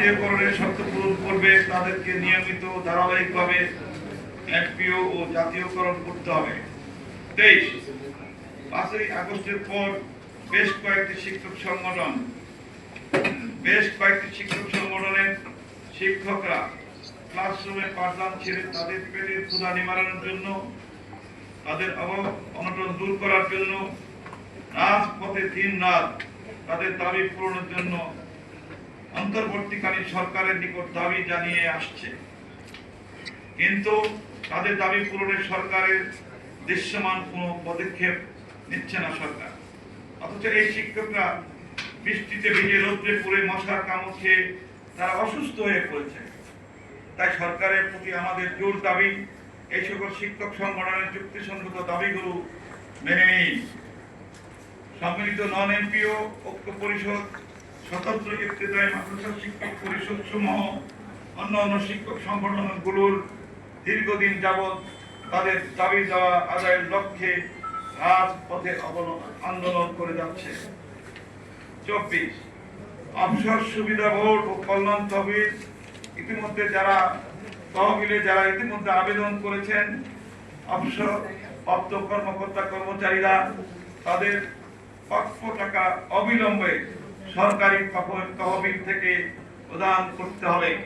জাতীয়করণের শর্ত পূরণ করবে, তাদেরকে নিয়মিত ধারাবাহিকভাবে এফপিও ও জাতীয়করণ করতে হবে। তেইশ, পাঁচই আগস্টের পর বেশ কয়েকটি শিক্ষক সংগঠন, বেশ কয়েকটি শিক্ষক সংগঠনের শিক্ষকরা ক্লাসরুমে পাঠদান ছেড়ে তাদের পেটের ক্ষুধা নিবারণের জন্য, তাদের অভাব অনটন দূর করার জন্য, রাজপথে দিন রাত তাদের দাবি পূরণের জন্য অন্তর্বর্তীকালীন সরকারের নিকট দাবি জানিয়ে আসছে। কিন্তু তাদের দাবি পূরণে সরকারের দৃশ্যমান কোনো পদক্ষেপ নিচ্ছে না সরকার। অথচ এই শিক্ষকরা বৃষ্টিতে ভিজে রৌদ্রে পুড়ে মশার কামড় খেয়ে তারা অসুস্থ হয়ে পড়েছে। তাই সরকারের প্রতি আমাদের জোর দাবি, এই সকল শিক্ষক সংগঠনের যুক্তিসঙ্গত দাবিগুলো মেনে নিই সম্মিলিত নন এমপিও ঐক্য পরিষদ স্বতন্ত্র ইফতেদায়ী মাদ্রাসা শিক্ষক পরিষদ সমূহ অন্য অন্য শিক্ষক সংগঠনগুলোর দীর্ঘদিন যাবৎ তাদের দাবি দেওয়া আদায়ের লক্ষ্যে রাজপথে আন্দোলন করে যাচ্ছে। চব্বিশ, অবসর সুবিধা বোর্ড ও কল্যাণ তহবিল ইতিমধ্যে যারা তহবিলে যারা ইতিমধ্যে আবেদন করেছেন, অবসর প্রাপ্ত কর্মকর্তা কর্মচারীরা তাদের প্রাপ্য টাকা অবিলম্বে সরকারি তহবিল- থেকে প্রদান করতে হবে।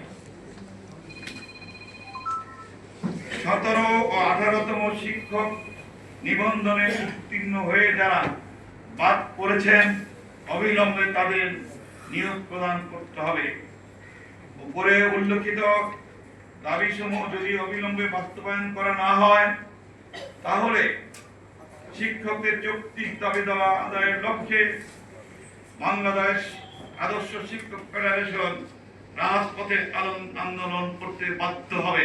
সতেরো ও আঠারোতম শিক্ষক নিবন্ধনে উত্তীর্ণ হয়ে যারা বাদ পড়েছেন, অবিলম্বে তাদের নিয়োগ প্রদান করতে হবে। উপরে উল্লেখিত দাবিসমূহ যদি অবিলম্বে বাস্তবায়ন করা না হয়, তাহলে শিক্ষকদের যৌক্তিক দাবি দেওয়া আদায়ের লক্ষ্যে বাংলাদেশ আদর্শ শিক্ষক ফেডারেশন রাজপথে আন্দোলন করতে বাধ্য হবে।